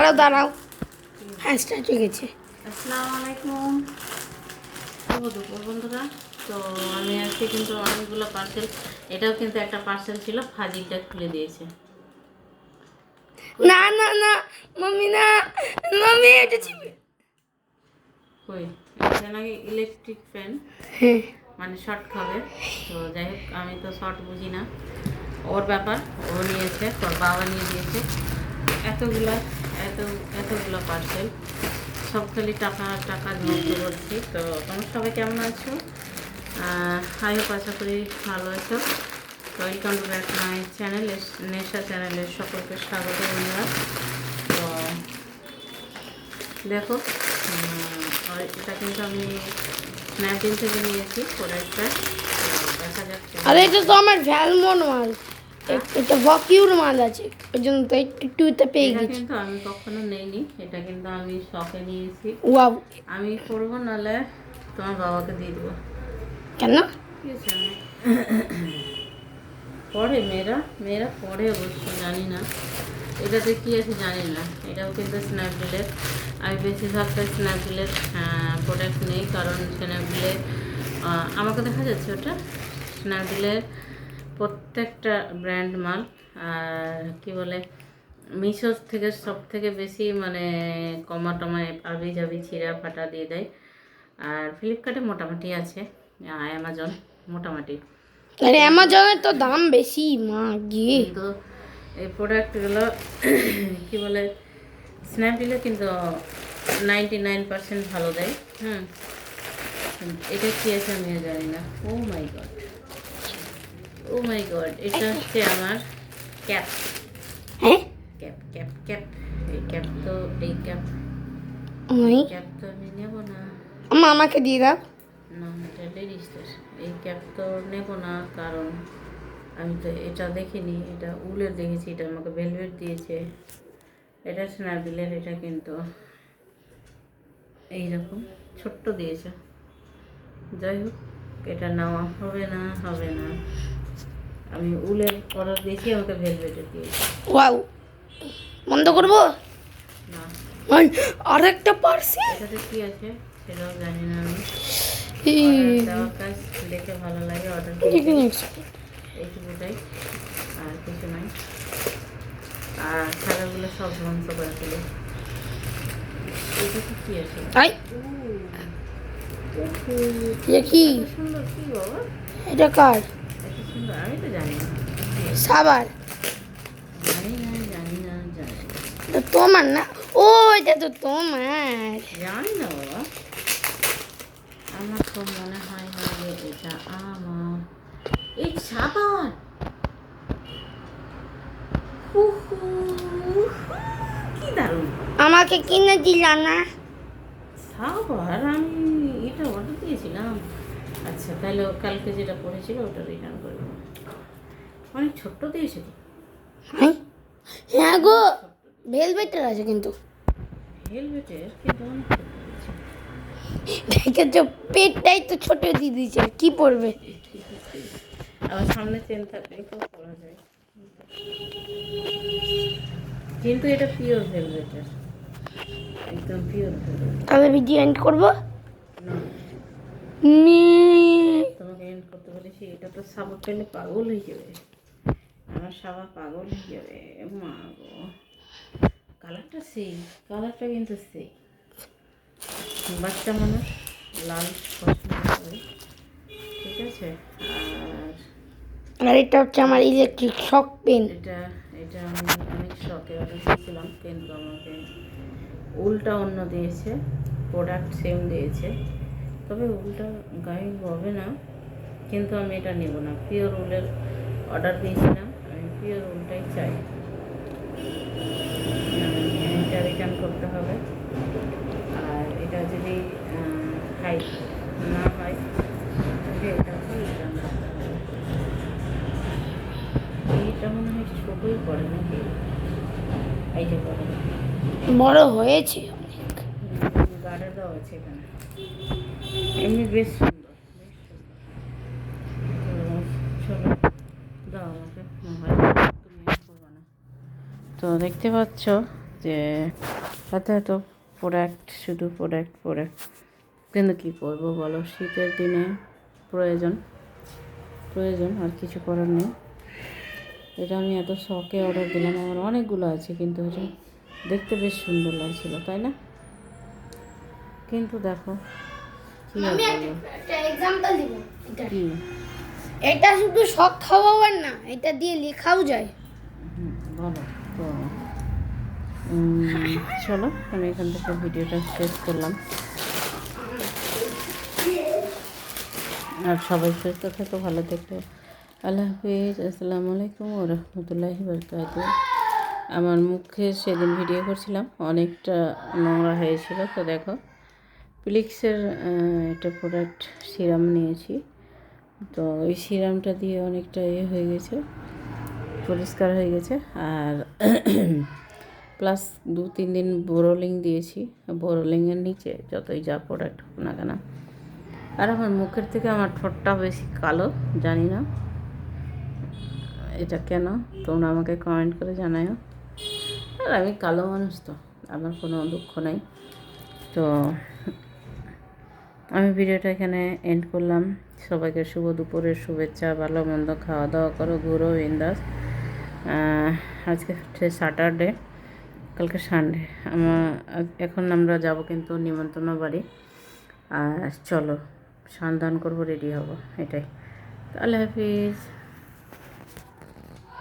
দাঁড়াও দাঁড়াও। হ্যাঁ স্টার্ট হয়ে গেছে। আসসালামু আলাইকুম দুপুর বন্ধুরা। তো আমি আজকে কিন্তু অনেকগুলো পার্সেল এটাও কিন্তু একটা পার্সেল ছিল ফাজিলটা খুলে দিয়েছে। না না না মাম্মি না মাম্মি এটা ছিল কই? এটা নাকি ইলেকট্রিক ফ্যান মানে শর্ট খাবে। তো যাই হোক আমি তো শর্ট বুঝি না। ওর ব্যাপার ও নিয়েছে তোর বাবা নিয়ে দিয়েছে। এতগুলা, এত, এতগুলো পার্সেল সব খালি টাকা টাকা নষ্ট করছি তো তোমার সবাই কেমন আছো? হাই হোক আশা করি ভালো আছো। Welcome to back my channel Nesha চ্যানেলের সকলকে স্বাগত বন্ধুরা। তো দেখো এটা কিন্তু আমি স্ন্যাপডিল থেকে নিয়েছি প্রোডাক্টটা দেখা কেমন। আরে, এটা তো আমার ভ্যালমন মাল। এটা ভকিউর মাল আছে ওই জন্য তো একটু এটা পেয়ে গেছি। কিন্তু আমি কখনো নেইনি এটা কিন্তু আমি শখে নিয়েছি। ওয়াও। আমি করব নাহলে তোমার বাবাকে দিয়ে দেবো। কেন? পড়ে মেয়েরা মেয়েরা পড়ে অবশ্য জানি না। এটাতে কি আছে জানি না। এটাও কিন্তু স্ন্যাপডিলের আমি বেশিরভাগটা স্ন্যাপডিলের প্রোডাক্ট নেই কারণ স্ন্যাপডিলের আমাকে দেখা যাচ্ছে ওটা? স্ন্যাপডিলের প্রত্যেকটা ব্র্যান্ড মাল আর কি বলে মিশোর থেকে সব থেকে বেশি মানে কমা টমায় আবি যাবি ছিঁড়া ফাটা দিয়ে দেয়। আর ফ্লিপকার্টে মোটামুটি আছে অ্যামাজন মোটামুটি। আরে অ্যামাজনের তো দাম বেশি মা গিয়ে তো এই প্রোডাক্টগুলো কি বলে স্ন্যাপডিলে কিন্তু নাইনটি নাইন পার্সেন্ট ভালো দেয়। হুম এটা কি আছে আমি জানি না। ও মাই গড ও মাই গড এটা হচ্ছে আমার ক্যাপ। হ্যাঁ? Cap cap cap. এই ক্যাপ তো এই ক্যাপ। ওই ক্যাপ তো আমি নেব না। আমা আমাকে দিয়ে দাও। না এটা লেডিস এই ক্যাপ তো নেব না কারণ আমি তো এটা দেখিনি এটা উলের দেখেছি এটা আমাকে ভেলভেট দিয়েছে। এটা স্ন্যাপডিলের এটা কিন্তু এইরকম ছোট্ট দিয়েছে। যাই হোক এটা নেওয়া হবে না হবে না। আমি উলের অর্ডার দিয়েছি আমাকে ভেলভেটের দিয়েছে ওয়াও। বন্ধ করব? না। ওই আরেকটা পার্সেল এটাতে কী আছে সেটাও জানি না আমি। দেখে ভালো লাগে অর্ডার এইটুকুটাই আর কিছু নাই। আর ছাগলগুলো সব ধ্বংস করে ফেলে। এটা কি আছে? কি? সুন্দর কি বাবা? এটা কার? সুন্দর। জানি। সাবার। জানি না জানি না জানি না। তোমার না? ও এটা তো তোমার। জানি না বাবা। আমার তো মনে হয় না যে এটা আমার। এই সাবান কি দারুণ। আমাকে কিনে দিল না। সাবার আমি এটা অর্ডার দিয়েছিলাম। আচ্ছা তাহলে কালকে যেটা পড়েছিল ওটা রিটার্ন করে দেবো। অনেক ছোট্ট দিয়েছে তো হ্যাঁ? হ্যাঁ গো ভেলভেটের আছে কিন্তু। হেলমেটের কিন্তু অনেক দেখেছ পেটটাই তো ছোট দিয়ে দিয়েছে কি পড়বে আবার সামনে চেন থাকলে তো পরা যায়। কিন্তু এটা পিওর ভেলভেটের। একদম পিওর তাহলে ভিডিও এন্ড করব? তোমাকে এন্ড করতে বলেছি এটা তো পেলে পাগল হয়ে যাবে। আমার সাবা পাগল হয়ে যাবে মা গো কালারটা সেই কালারটা কিন্তু সেই। বাচ্চা মানুষ লাল পছন্দ করে। ঠিক আছে? আর আর এটা হচ্ছে আমার ইলেকট্রিক শক পেন এটা এটা আমি অনেক শখে অর্ডার দিয়েছিলাম কিন্তু আমাকে উলটা অন্য দিয়েছে প্রোডাক্ট সেম দিয়েছে। তবে উলটা গায়ে হবে না কিন্তু আমি এটা নেব না। পিওর উলের অর্ডার দিয়েছিলাম। পিওর উলটাই চাই। এটা রিটার্ন করতে হবে। আর এটা যদি হাই না হয় তাহলে এটা রিটার্ন করতে হবে। এইটা মনে হয় ছোটই পড়ে নাকি? এই যে পড়ে বড় হয়েছে অনেক। গার্ডে দেওয়া আছে এখানে। এমনি বেশ সুন্দর তো চলো দাও আমাকে মোবাইল তুমি আর করবে না তো দেখতে পাচ্ছ যে এত এত প্রোডাক্ট শুধু প্রোডাক্ট প্রোডাক্ট কিন্তু কী করব বলো? শীতের দিনে প্রয়োজন প্রয়োজন আর কিছু করার নেই। এটা আমি এত শখে অর্ডার দিলাম। আমার অনেকগুলো আছে কিন্তু এটা দেখতে বেশ সুন্দর লাগছিল তাই না? কিন্তু দেখো কী এটা। শুধু শখ খাওয়াবার না এটা দিয়ে লেখাও যায়। বলো। তো চলো, আমি এখান থেকে ভিডিওটা শেষ করলাম। আর সবাই সুস্থ থেকো, ভালো থেকো। আল্লাহ হাফিজ। আসসালামু আলাইকুম রহমতুল্লাহি বরকাত আমার মুখে সেদিন ভিডিও করছিলাম, অনেকটা নোংরা হয়েছিল, তো দেখো প্লিক্সের একটা প্রোডাক্ট সিরাম নিয়েছি। তো ওই সিরামটা দিয়ে অনেকটা ইয়ে হয়ে গেছে। পরিষ্কার হয়ে গেছে। আর প্লাস দু তিন দিন বোরোলিং দিয়েছি। বোরোলিংয়ের নিচে যতই যা প্রোডাক্ট হোক না কেন। আর আমার মুখের থেকে আমার ঠোঁটটা বেশি কালো জানি না। এটা কেন? তোমরা আমাকে কমেন্ট করে জানাও আর আমি কালো মানুষ তো আমার কোনো দুঃখ নাই। তো আমি ভিডিওটা এখানে এন্ড করলাম। সবাইকে শুভ দুপুরের শুভেচ্ছা ভালো মন্দ খাওয়া দাওয়া করো ঘুরো বিন্দাস। আহ, আজকে হচ্ছে স্যাটারডে কালকে সানডে আমার এখন আমরা যাব কিন্তু নিমন্ত্রণ বাড়ি। আর চলো সান্ধান করব রেডি হব, এটাই। তাহলে হাফিজ।